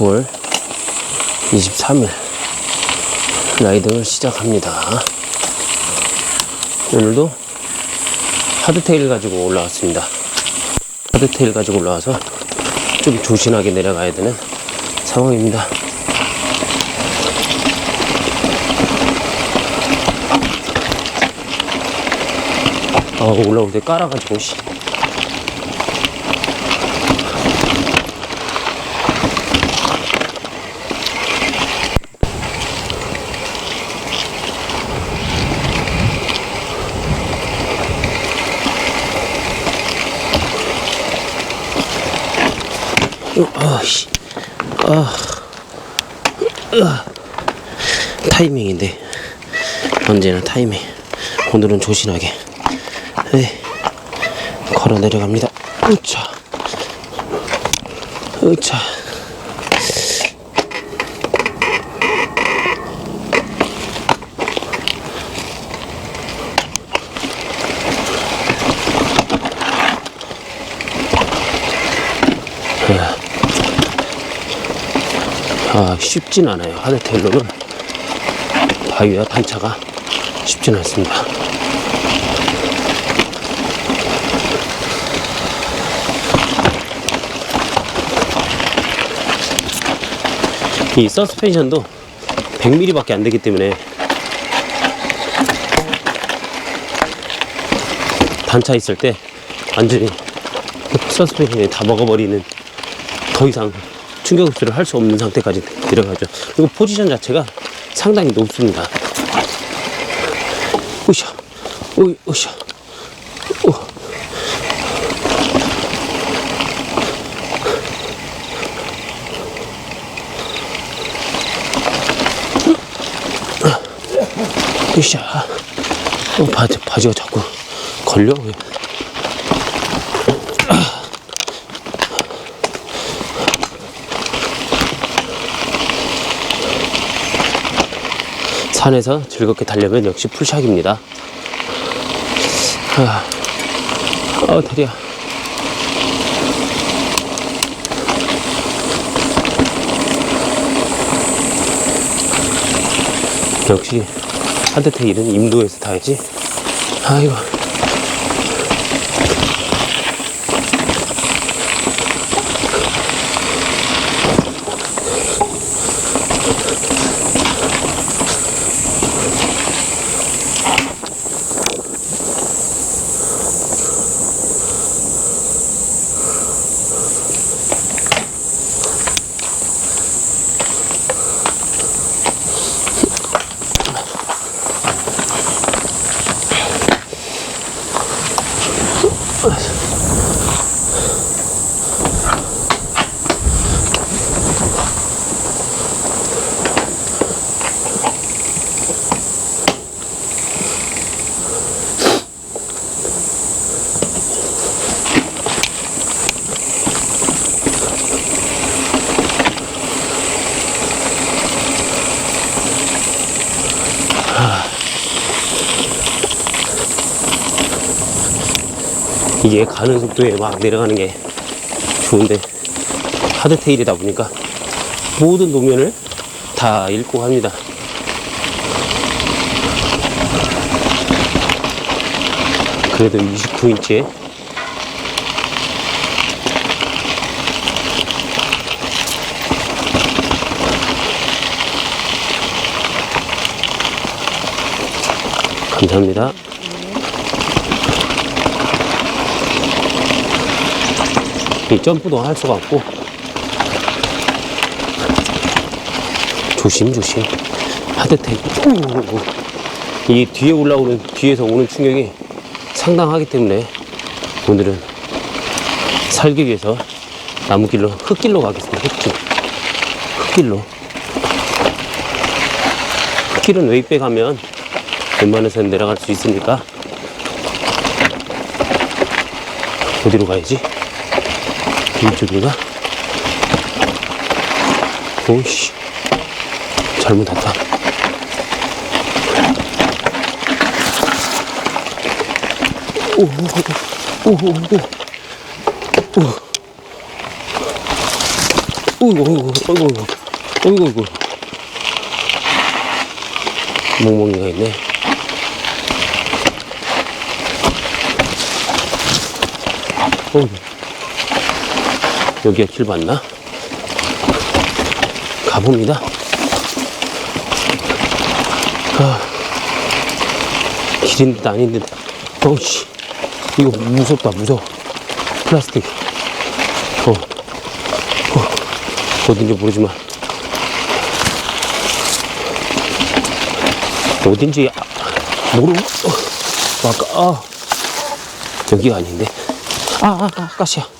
9월 23일 라이딩을 시작합니다. 오늘도 하드테일 가지고 올라왔습니다. 하드테일 가지고 올라와서 좀 조신하게 내려가야 되는 상황입니다. 아, 올라올 때 깔아가지고, 아, 씨. 아. 으아. 타이밍인데. 언제나 타이밍. 오늘은 조신하게. 네. 걸어 내려갑니다. 으차. 으차. 아, 쉽진 않아요. 하드테일로는 바위와 단차가 쉽진 않습니다. 이 서스펜션도 100mm밖에 안 되기 때문에 단차 있을 때 완전히 서스펜션이 다 먹어버리는 더 이상 충격 흡수를 할 수 없는 상태까지 내려가죠. 그리고 포지션 자체가 상당히 높습니다. 으쌰, 으, 으쌰, 오. 으쌰. 어, 바지, 바지가 자꾸 걸려. 산에서 즐겁게 달려면 역시 풀샥입니다. 아, 어, 다리야. 역시 하드테일은 임도에서 타야지. 아이고. Oof. 이게 가는 속도에 막 내려가는 게 좋은데 하드테일이다 보니까 모든 노면을 다 읽고 합니다. 그래도 29인치에 감사합니다. 이 점프도 할 수가 없고. 조심조심. 하드테일 이 뒤에 올라오는 뒤에서 오는 충격이 상당하기 때문에 오늘은 살기 위해서 나무길로 흙길로 가겠습니다 흙길. 흙길로. 흙길은 웨이백 가면 웬만해서는 내려갈 수 있으니까? 어디로 가야지? 이쪽인가? 오씨 잘못 왔다 오오오오오 어이구, 어이구, 어이구, 어이구, 어이구, 어이구. 멍멍이가 있네. 어이구. 여기가 길 맞나? 가봅니다. 아, 길인 듯 아닌 듯. 어우씨. 이거 무섭다, 무서워. 플라스틱. 어. 어. 어딘지 모르지만. 어딘지 아, 모르, 어. 아까, 아. 여기가 아닌데. 아, 아, 아, 가시야.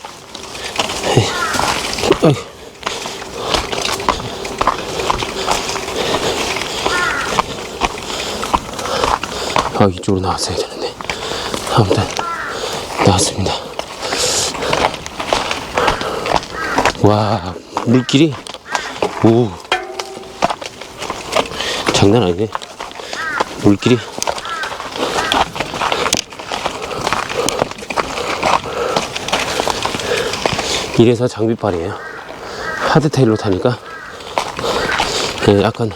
아, 이쪽으로 나왔어야 되는데. 아무튼, 나왔습니다. 와, 물길이, 오. 장난 아니네. 물길이. 이래서 장비빨이에요. 하드테일로 타니까, 예, 약간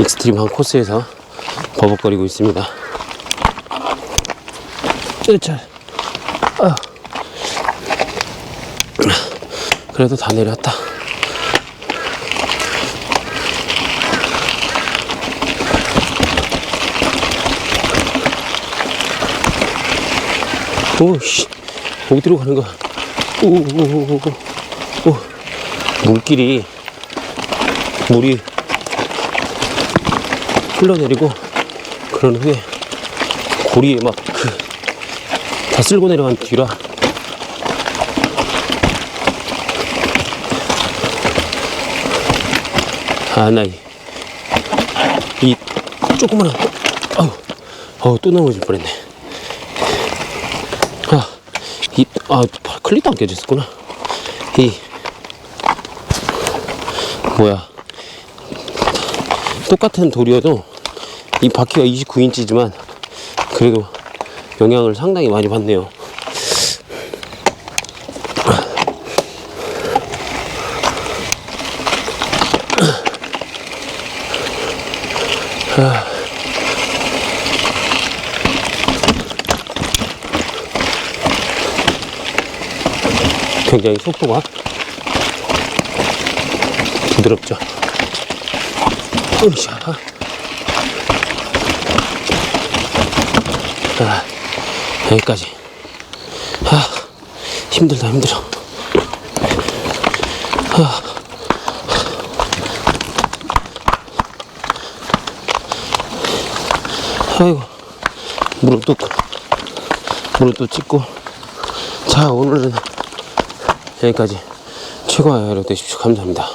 익스트림한 코스에서 버벅거리고 있습니다. 으차. 아. 그래도 다 내렸다. 오씨, 어디로 가는 거야? 오오오오오, 오, 물길이 물이 흘러내리고 그런 후에 고리에 막 그 다 쓸고 내려간 뒤라. 아나이 이 조그만한 어우 어우 또 넘어질 뻔했네. 아이아 클립도 안 깨졌었구나 이 뭐야 똑같은 돌이어도 이 바퀴가 29인치지만 그래도 영향을 상당히 많이 받네요. 굉장히 속도가 부드럽죠. 으쌰. 아, 여기까지. 아, 힘들다, 힘들어. 아. 아이고, 무릎도, 무릎도 찍고. 자, 오늘은 여기까지. 최고의 여력 되십시오. 감사합니다.